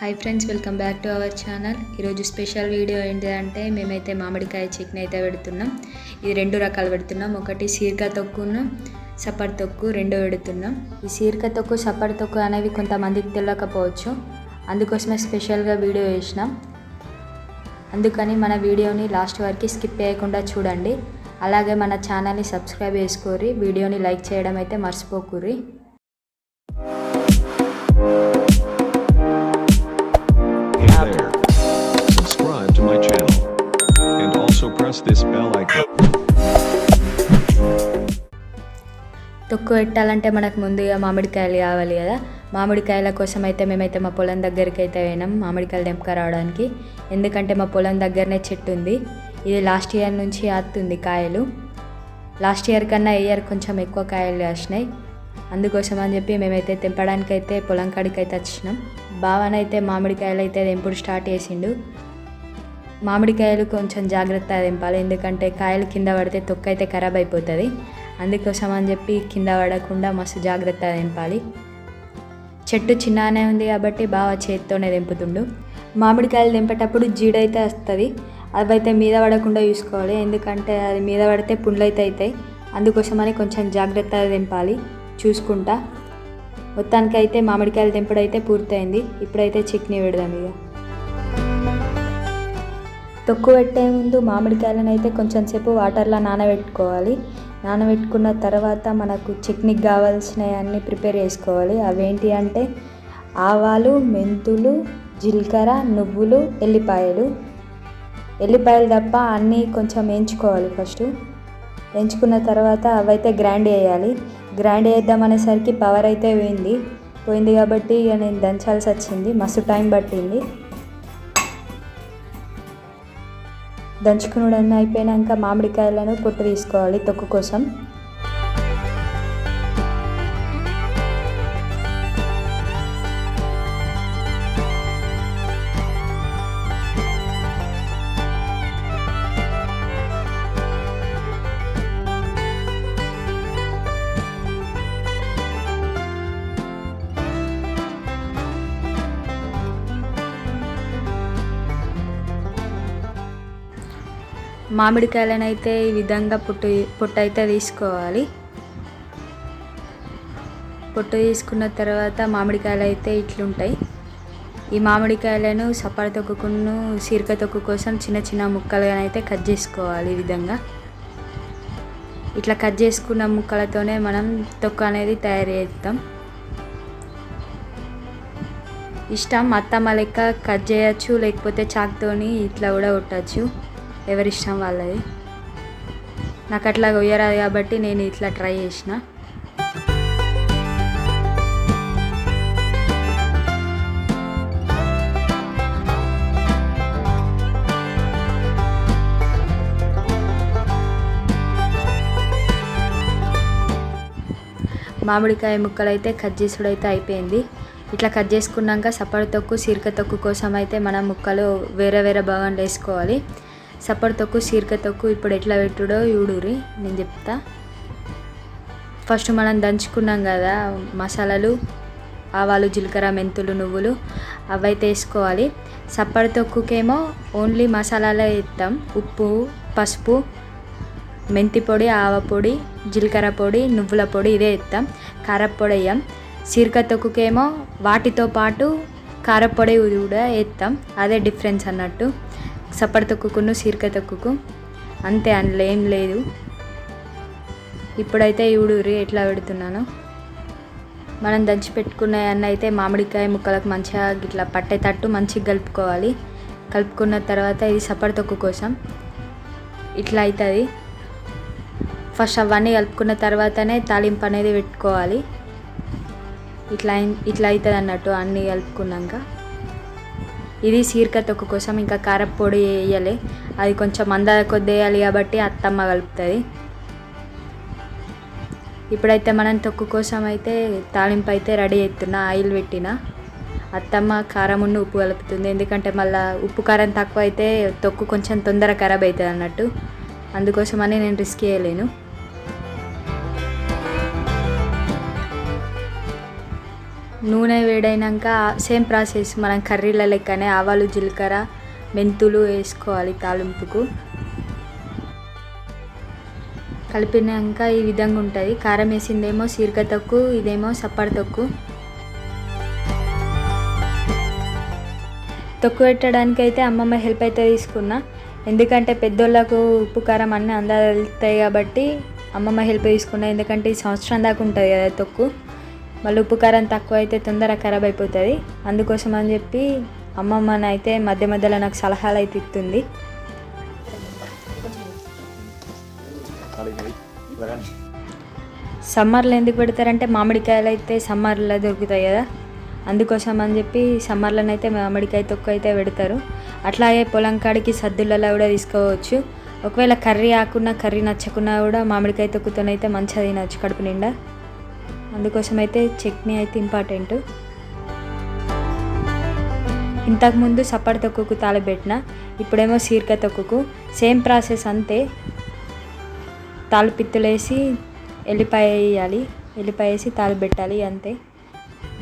Hi friends welcome back to our channel ఈరోజు special video ఏంటిదంటే మేమైతే మామిడికాయ చట్నీ అయితే పెడుతున్నాం. ఇది రెండు రకాలు పెడుతున్నాం. ఒకటి సీరక తొక్కును సప్పర్ తొక్కు రెండు పెడుతున్నాం. ఈ సీరక తొక్కు సప్పర్ తొక్కు అనేవి కొంతమందికి తెలియకపోవచ్చు. అందుకోసమే స్పెషల్గా వీడియో చేసినాం. అందుకని మన వీడియోని లాస్ట్ వరకు స్కిప్ చేయకుండా చూడండి. అలాగే మన ఛానల్ని సబ్స్క్రైబ్ చేసుకోరి వీడియోని లైక్ చేయడం అయితే మర్చిపోకుర్రి. My channel. And also press this bell icon. తొక్కు పెట్టాలంటే మనకు ముందుగా మామిడికాయలు కావాలి కదా. మామిడికాయల కోసం అయితే మేమైతే మా పొలం దగ్గరికి అయితే పోయినాం. మామిడికాయలు తెంపక రావడానికి. ఎందుకంటే మా పొలం దగ్గరనే చెట్టు ఉంది. ఇది లాస్ట్ ఇయర్ నుంచి ఆత్తుంది కాయలు. లాస్ట్ ఇయర్ కన్నా ఈ ఇయర్ కొంచెం ఎక్కువ కాయలు వచ్చినాయి అందుకోసం అని చెప్పి మేమైతే తెంపడానికి అయితే పొలం కాడికి అయితే వచ్చినాం. బావనైతే మామిడికాయలు అయితే తెంపుడు స్టార్ట్ చేసిండు. మామిడికాయలు కొంచెం జాగ్రత్తగా తెంపాలి. ఎందుకంటే కాయలు కింద పడితే తొక్క అయితే ఖరాబ్ అయిపోతుంది. అందుకోసం అని చెప్పి కింద పడకుండా మస్తు జాగ్రత్తగా తెంపాలి. చెట్టు చిన్నగానే ఉంది కాబట్టి బాగా చేతితోనే తెంపుతుండు. మామిడికాయలు తెంపేటప్పుడు జీడైతే వస్తుంది. అవైతే మీద పడకుండా చూసుకోవాలి. ఎందుకంటే అది మీద పడితే పుండ్లైతే అవుతాయి అందుకోసమని కొంచెం జాగ్రత్తగా తెంపాలి. చూసుకుంటా. మొత్తానికి అయితే మామిడికాయలు తెంపుడు అయితే పూర్తయింది. ఇప్పుడైతే చట్నీ పెడదాం ఇక. తొక్కు పెట్టే ముందు మామిడికాయలను అయితే కొంచెం సేపు వాటర్లో నానబెట్టుకోవాలి. నానబెట్టుకున్న తర్వాత మనకు చట్నీకి కావాల్సినవి అన్నీ ప్రిపేర్ చేసుకోవాలి. అవేంటి అంటే ఆవాలు మెంతులు జీలకర్ర నువ్వులు ఎల్లిపాయలు. ఎల్లిపాయలు తప్ప అన్నీ కొంచెం వేయించుకోవాలి ఫస్ట్. వేయించుకున్న తర్వాత అవైతే గ్రైండ్ చేయాలి. గ్రైండ్ చేద్దాం అనేసరికి పవర్ అయితే పోయింది. పోయింది కాబట్టి ఇక నేను దంచాల్సి వచ్చింది. మస్తు టైం పట్టింది. దంచుకునుడన్న అయిపోయినాక మామిడికాయలను పొట్టు తీసుకోవాలి తొక్కు కోసం. మామిడికాయలనైతే ఈ విధంగా పొట్టు పొట్టు అయితే తీసుకోవాలి. పొట్టు తీసుకున్న తర్వాత మామిడికాయలు అయితే ఇట్లుంటాయి. ఈ మామిడికాయలను సపర తొక్కును సీరక తొక్కు కోసం చిన్న చిన్న ముక్కలుగా అయితే కట్ చేసుకోవాలి ఈ విధంగా. ఇట్లా కట్ చేసుకున్న ముక్కలతోనే మనం తొక్కు అనేది తయారు చేస్తాం ఇష్టం అత్తమ్మ లెక్క కట్ చేయొచ్చు లేకపోతే చాక్తోని ఇట్లా కూడా కొట్టచ్చు. ఎవరిష్టం వాళ్ళది. నాకు అట్లా కొయ్యరాదు కాబట్టి నేను ఇట్లా ట్రై చేసిన. మామిడికాయ ముక్కలు అయితే కట్ చేసుడు అయితే అయిపోయింది. ఇట్లా కట్ చేసుకున్నాక సపడ తొక్కు సిరక తొక్కు కోసం అయితే మనం ముక్కలు వేరే వేరే భాగంలో వేసుకోవాలి. సప్పడి తొక్కు సీరక తొక్కు ఇప్పుడు ఎట్లా పెట్టుడో చూడురి నేను చెప్తా. ఫస్ట్ మనం దంచుకున్నాం కదా మసాలాలు ఆవాలు జీలకర్ర మెంతులు నువ్వులు అవైతే వేసుకోవాలి. సప్పడి తొక్కుకేమో ఓన్లీ మసాలాలే వేస్తాం ఉప్పు పసుపు మెంతి పొడి ఆవ పొడి జీలకర్ర పొడి నువ్వుల పొడి ఇదే వేస్తాం కారపొడి వేయం. సీరక తొక్కుకేమో వాటితో పాటు కారపొడి కూడా వేస్తాం అదే డిఫరెన్స్ అన్నట్టు. సప్పడి తొక్కుకును సీరక తొక్కుకు. అంతే అందులో ఏం లేదు. ఇప్పుడైతే చూడురి ఎట్లా పెడుతున్నాను. మనం దంచి పెట్టుకున్న అయితే మామిడికాయ ముక్కలకు మంచిగా ఇట్లా పట్టేటట్టు మంచిగా కలుపుకోవాలి. కలుపుకున్న తర్వాత ఇది సప్పడి తొక్కు కోసం ఇట్లా అవుతుంది ఫస్ట్ అవన్నీ కలుపుకున్న తర్వాతనే తాలింపు అనేది పెట్టుకోవాలి. ఇట్లా ఇట్లా అవుతుంది అన్నట్టు అన్నీ కలుపుకున్నాక. ఇది సీరక తొక్కు కోసం ఇంకా కారపొడి వేయాలి అది కొంచెం మంద కొద్ది వేయాలి కాబట్టి అత్తమ్మ కలుపుతుంది. ఇప్పుడైతే మనం తొక్కు కోసం అయితే తాలింపు అయితే రెడీ అవుతున్నా ఆయిల్ పెట్టిన. అత్తమ్మ కారం ఉన్న ఉప్పు కలుపుతుంది. ఎందుకంటే మళ్ళీ ఉప్పు కారం తక్కువ అయితే తొక్కు కొంచెం తొందర ఖరాబ్ అవుతుంది అన్నట్టు అందుకోసమని నేను రిస్క్ చేయలేను. నూనె వేడైనాక సేమ్ ప్రాసెస్ మనం కర్రీల లెక్కనే ఆవాలు జీలకర్ర మెంతులు వేసుకోవాలి తాలింపుకు. కలిపినాక ఈ విధంగా ఉంటుంది. కారం వేసిందేమో సీరక తొక్కు ఇదేమో సప్పడి తొక్కు తొక్కు పెట్టడానికి అయితే అమ్మమ్మ హెల్ప్ అయితే తీసుకున్నా. ఎందుకంటే పెద్దోళ్ళకు ఉప్పు కారం అన్నీ అందాలు వెళ్తాయి కాబట్టి అమ్మమ్మ హెల్ప్ తీసుకున్నా. ఎందుకంటే ఈ సంవత్సరం దాకా ఉంటుంది కదా తొక్కు. మళ్ళీ ఉప్పు కారం తక్కువ అయితే తొందరగా ఖరాబ్ అయిపోతుంది. అందుకోసం అని చెప్పి అమ్మమ్మని అయితే మధ్య మధ్యలో నాకు సలహాలు అయితే ఇస్తుంది సమ్మర్లో ఎందుకు పెడతారంటే మామిడికాయలు అయితే సమ్మర్లో దొరుకుతాయి కదా. అందుకోసం అని చెప్పి సమ్మర్లోనైతే మామిడికాయ తొక్కు అయితే పెడతారు. అట్లాగే పొలం కాడికి సద్దులలో కూడా తీసుకోవచ్చు. ఒకవేళ కర్రీ ఆకున్నా కర్రీ నచ్చకున్నా కూడా మామిడికాయ తొక్కుతోనైతే మంచిగా తినవచ్చు కడుపు నిండా. అందుకోసం అయితే చట్నీ అయితే ఇంపార్టెంట్. ఇంతకుముందు సప్పడి తొక్కుకు తాళపెట్టిన ఇప్పుడేమో సీరక తొక్కుకు. సేమ్ ప్రాసెస్ అంతే. తాళ్ళు పిత్తులేసి ఎల్లిపాయ వేయాలి. ఎల్లిపాయ వేసి తాళ్ళు అంతే.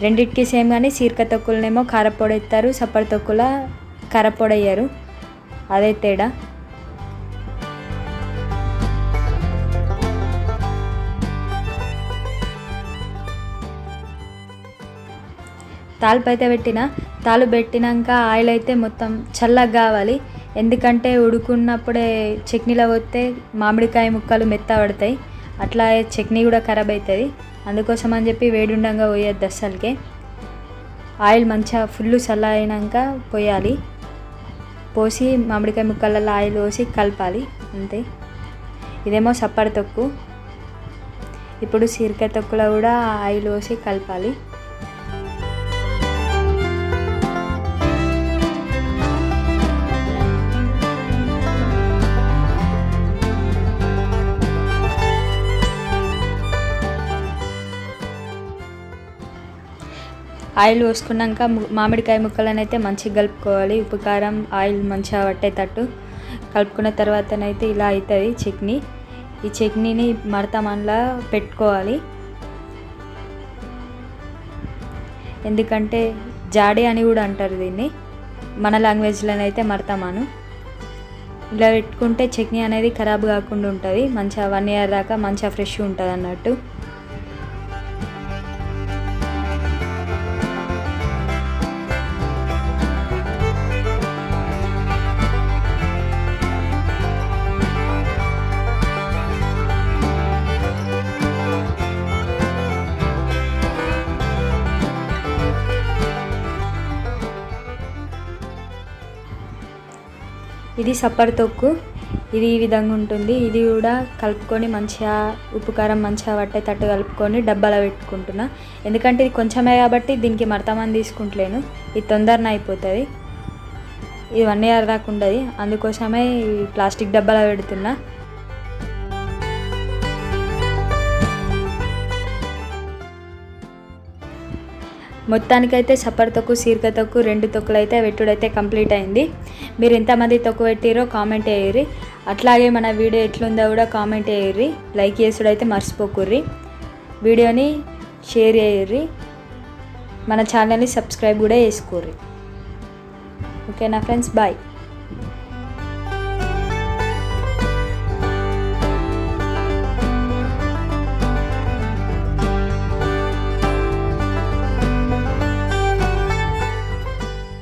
రెండిటికి సేమ్ కానీ సీరక తొక్కులనేమో కారపొడి ఎత్తారు సప్పడి తొక్కుల కారపొడి వేయరు. అదే తేడా. తాలిపు అయితే పెట్టిన తాలు పెట్టినాక ఆయిల్ అయితే మొత్తం చల్లగా కావాలి. ఎందుకంటే ఉడుకున్నప్పుడే చట్నీలో పోతే మామిడికాయ ముక్కలు మెత్త పడతాయి అట్లా చట్నీ కూడా ఖరాబ్ అవుతుంది అందుకోసం అని చెప్పి వేడుండంగా పోయొద్దు అస్సలకే. ఆయిల్ మంచిగా ఫుల్ చల్ల అయినాక పోయాలి. పోసి మామిడికాయ ముక్కలలో ఆయిల్ పోసి కలపాలి. అంతే. ఇదేమో సప్పడి తొక్కు. ఇప్పుడు సీరకాయ తొక్కులో కూడా ఆయిల్ పోసి కలపాలి. ఆయిల్ పోసుకున్నాక మామిడికాయ ముక్కలను అయితే మంచిగా కలుపుకోవాలి. ఉప్పు కారం ఆయిల్ మంచిగా పట్టేటట్టు కలుపుకున్న తర్వాతనైతే ఇలా అవుతుంది చట్నీ. ఈ చట్నీని మడతమన్లా పెట్టుకోవాలి. ఎందుకంటే జాడే అని కూడా అంటారు దీన్ని. మన లాంగ్వేజ్లోనైతే మడతామాను ఇలా పెట్టుకుంటే చట్నీ అనేది ఖరాబ్ కాకుండా ఉంటుంది. మంచిగా వన్ ఇయర్ దాకా మంచిగా ఫ్రెష్ ఉంటుంది అన్నట్టు ఇది సప్పడి తొక్కు. ఇది ఈ విధంగా ఉంటుంది. ఇది కూడా కలుపుకొని మంచిగా ఉప్పు కారం మంచిగా పట్టేటట్టు కలుపుకొని డబ్బాలో పెట్టుకుంటున్నా. ఎందుకంటే ఇది కొంచెమే కాబట్టి దీనికి మడతమని తీసుకుంటలేను. ఇది తొందరన అయిపోతుంది. ఇది వన్ ఇయర్ దాకా ఉండదు. అందుకోసమే ఈ ప్లాస్టిక్ డబ్బాలో పెడుతున్నా. మొత్తానికైతే సపర్ తొక్కు సీర్క తొక్కు రెండు తొక్కులు అయితే పెట్టుడైతే కంప్లీట్ అయింది. మీరు ఎంతమంది తొక్కు పెట్టిరో కామెంట్ వేయర్రి అట్లాగే మన వీడియో ఎట్లుందో కూడా కామెంట్ వేయర్రి లైక్ చేసుడైతే మర్చిపోకుర్రి. వీడియోని షేర్ చేయర్రి. మన ఛానల్ని సబ్స్క్రైబ్ కూడా చేసుకోర్రి. ఓకేనా ఫ్రెండ్స్? బాయ్.